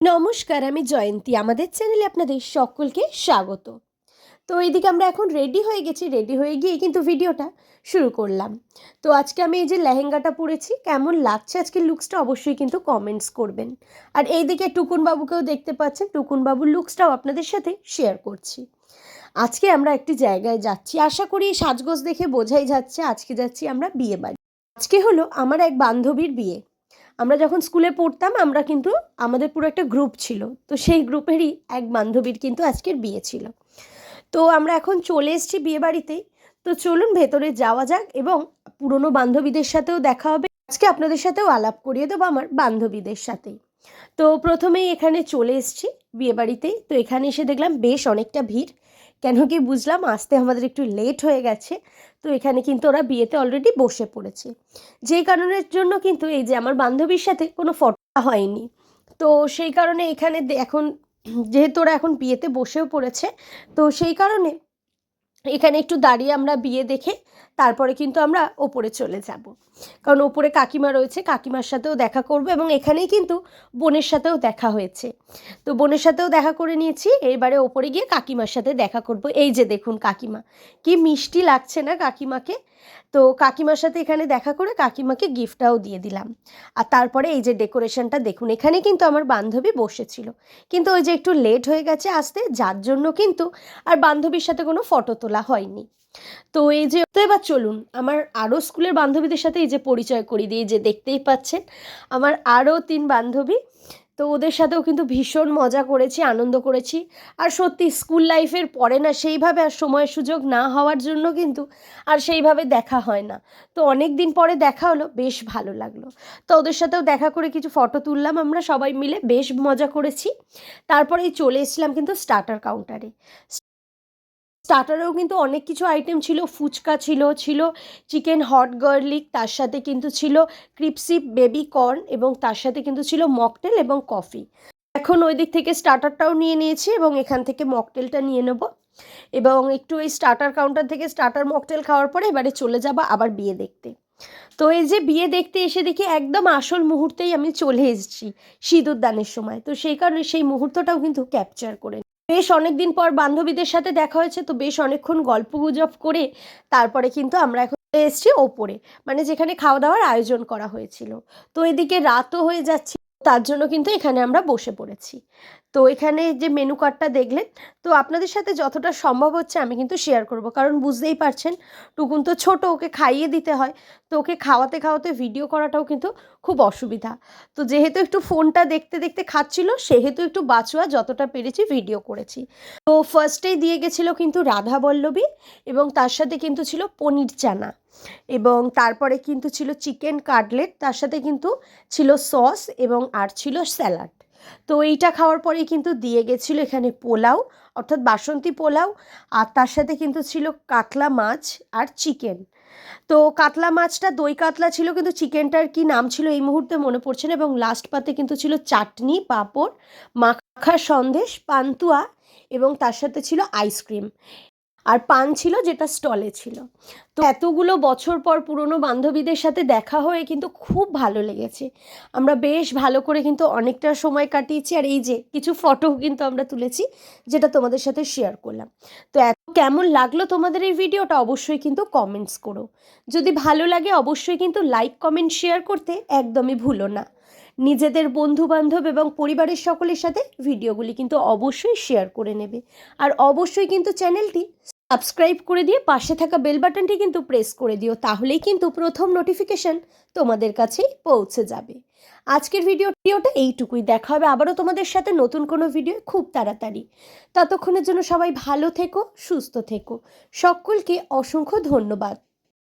নমস্কার, আমি জয়ন্তী। আমাদের চ্যানেলে আপনাদের সকলকে স্বাগত। তো এইদিকে আমরা এখন রেডি হয়ে গেছি রেডি হয়ে গিয়ে কিন্তু ভিডিওটা শুরু করলাম। তো আজকে আমি এই যে লেহেঙ্গাটা পরেছি, কেমন লাগছে আজকের লুকসটা অবশ্যই কিন্তু কমেন্টস করবেন। আর এইদিকে টুকুন বাবুকেও দেখতে পাচ্ছেন টুকুন বাবুর লুকসটাও আপনাদের সাথে শেয়ার করছি। আজকে আমরা একটি জায়গায় যাচ্ছি। আশা করি সাজগোজ দেখে বোঝাই যাচ্ছে, আজকে যাচ্ছি আমরা বিয়ে বাড়ি আজকে হলো আমার এক বান্ধবীর বিয়ে। আমরা যখন স্কুলে পড়তাম, আমরা কিন্তু আমাদের পুরো একটা গ্রুপ ছিল। তো সেই গ্রুপেরই এক বান্ধবীর কিন্তু আজকের বিয়ে ছিল। তো আমরা এখন চলে এসেছি বিয়ে বাড়িতেই তো চলুন ভেতরে যাওয়া যাক এবং পুরনো বান্ধবীদের সাথেও দেখা হবে। আজকে আপনাদের সাথেও আলাপ করিয়ে দেবো আমার বান্ধবীদের সাথেই তো প্রথমেই এখানে চলে এসেছি বিয়েবাড়িতেই। তো এখানে এসে দেখলাম বেশ অনেকটা ভিড়। কেন কি বুঝলাম? আসতে আমাদের একটু লেট হয়ে গেছে। তো এখানে কিন্তু ওরা বিয়েতে অলরেডি বসে পড়েছে। যেই কারণের জন্য কিন্তু এই যে আমার বান্ধবীর সাথে কোনো ফটো হয়নি। তো সেই কারণে এখানে এখন যেহেতু ওরা এখন বিয়েতে বসেও পড়েছে, তো সেই কারণে এখানে একটু দাঁড়িয়ে আমরা বিয়ে দেখে তারপরে কিন্তু আমরা ওপরে চলে যাব। কারণ ওপরে কাকিমা রয়েছে, কাকিমার সাথেও দেখা করব এবং এখানেই কিন্তু বোনের সাথেও দেখা হয়েছে। তো বোনের সাথেও দেখা করে নিয়েছি, এবারে ওপরে গিয়ে কাকিমার সাথে দেখা করব। এই যে দেখুন কাকিমা, কি মিষ্টি লাগছে না কাকিমাকে? তো কাকিমার সাথে এখানে দেখা করে কাকিমাকে গিফটটাও দিয়ে দিলাম। আর তারপরে এই যে ডেকোরেশনটা দেখুন, এখানে কিন্তু আমার বান্ধবী বসেছিল। কিন্তু ওই যে একটু লেট হয়ে গেছে আসতে, যার জন্য কিন্তু আর বান্ধবীর সাথে কোনো ফটো তোলা হয়নি। তো এই যে, তো এবার চলুন, আমার আরও স্কুলের বান্ধবীদের সাথে এই যে পরিচয় করিয়ে দিয়ে যে দেখতেই পাচ্ছেন, আমার আরও তিন বান্ধবী, তো ওদের সাথেও কিন্তু ভীষণ মজা করেছি, আনন্দ করেছি। আর সত্যি স্কুল লাইফের পরে না, সেইভাবে আর সময় সুযোগ না হওয়ার জন্য কিন্তু আর সেইভাবে দেখা হয় না। তো অনেক দিন পরে দেখা হলো, বেশ ভালো লাগল। তো ওদের সাথেও দেখা করে কিছু ফটো তুললাম আমরা সবাই মিলে, বেশ মজা করেছি। তারপরেই চলে এসেছিলাম কিন্তু স্টার্টার কাউন্টারে স্টার্টারেও কিন্তু অনেক কিছু আইটেম ছিল। ফুচকা ছিল ছিল চিকেন হট গার্লিক তার সাথে কিন্তু ছিল ক্রিপসি বেবি কর্ন এবং তার সাথে কিন্তু ছিল মকটেল এবং কফি এখন ওই দিক থেকে স্টার্টারটাও নিয়ে নিয়েছি এবং এখান থেকে মকটেলটা নিয়ে নেব। এবং একটু এই স্টার্টার কাউন্টার থেকে স্টার্টার মকটেল খাওয়ার পরে এবারে চলে যাব আবার বিয়ে দেখতে। তো এই যে বিয়ে দেখতে এসে দেখি একদম আসল মুহূর্তেই আমি চলে এসেছি সিঁদুর দানের সময়। তো সেই কারণে সেই মুহূর্তটাও কিন্তু ক্যাপচার করে। বেশ অনেক দিন পর বান্ধবীদের সাথে দেখা হয়েছে, তো বেশ অনেকক্ষণ গল্প গুজব করে তারপরে কিন্তু আমরা এখন এসেছি ওপরে মানে যেখানে খাওয়া দাওয়ার আয়োজন করা হয়েছিল। তো এদিকে রাতও হয়ে যাচ্ছে, তার জন্য কিন্তু এখানে আমরা বসে পড়েছি। তো এখানে যে মেনু কার্ডটা দেখলেন, তো আপনাদের সাথে যতটা সম্ভব হচ্ছে আমি কিন্তু শেয়ার করব, কারণ বুঝতেই পারছেন টুকুন তো ছোট, ওকে খাইয়ে দিতে হয়। তো ওকে খাওয়াতে খাওয়াতে ভিডিও করাটাও কিন্তু খুব অসুবিধা। তো যেহেতু একটু ফোনটা দেখতে দেখতে খাচ্ছিল, সেহেতু একটু বাঁচুয়া যতটা পেরেছি ভিডিও করেছি। তো ফার্স্টেই দিয়ে গেছিল কিন্তু রাধা বল্লবী এবং তার সাথে কিন্তু ছিল পনির চানা এবং তারপরে কিন্তু ছিল চিকেন কাটলেট তার সাথে কিন্তু ছিল সস এবং আর ছিল স্যালাড তো এইটা খাওয়ার পরেই কিন্তু দিয়ে গেছিল এখানে পোলাও, অর্থাৎ বাসন্তী পোলাও, আর তার সাথে কিন্তু ছিল কাতলা মাছ আর চিকেন। তো কাতলা মাছটা, দই কাতলা ছিল, কিন্তু চিকেনটার কি নাম ছিল এই মুহূর্তে মনে পড়ছে না, এবং লাস্ট পাতে কিন্তু ছিল চাটনি, পাঁপড়, মাখা সন্দেশ, পান্তুয়া, এবং তার সাথে ছিল আইসক্রিম আর পান ছিল যেটা স্টলে ছিল। তো এতগুলো বছর পর পুরনো বান্ধবীদের সাথে দেখা হয়ে কিন্তু খুব ভালো লেগেছে। আমরা বেশ ভালো করে কিন্তু অনেকটা সময় কাটিয়েছি আর এই যে কিছু ফটো কিন্তু আমরা তুলেছি যেটা তোমাদের সাথে শেয়ার করলাম। তো এত কেমন লাগল তোমাদের এই ভিডিওটা অবশ্যই কিন্তু কমেন্টস করো। যদি ভালো লাগে অবশ্যই কিন্তু লাইক কমেন্ট শেয়ার করতে একদমই ভুলো না। নিজেদের বন্ধু বান্ধব এবং পরিবারের সকলের সাথে ভিডিওগুলি কিন্তু অবশ্যই শেয়ার করে নেবে। আর অবশ্যই কিন্তু চ্যানেলটি সাবস্ক্রাইব করে দিয়ে পাশে থাকা বেল বাটনটি কিন্তু প্রেস করে দিও, তাহলেই কিন্তু প্রথম নোটিফিকেশন তোমাদের কাছেই পৌঁছে যাবে। আজকের ভিডিও ভিডিওটা এইটুকুই, দেখা হবে আবারও তোমাদের সাথে নতুন কোনো ভিডিও খুব তাড়াতাড়ি। ততক্ষণের জন্য সবাই ভালো থেকো, সুস্থ থেকো। সকলকে অসংখ্য ধন্যবাদ।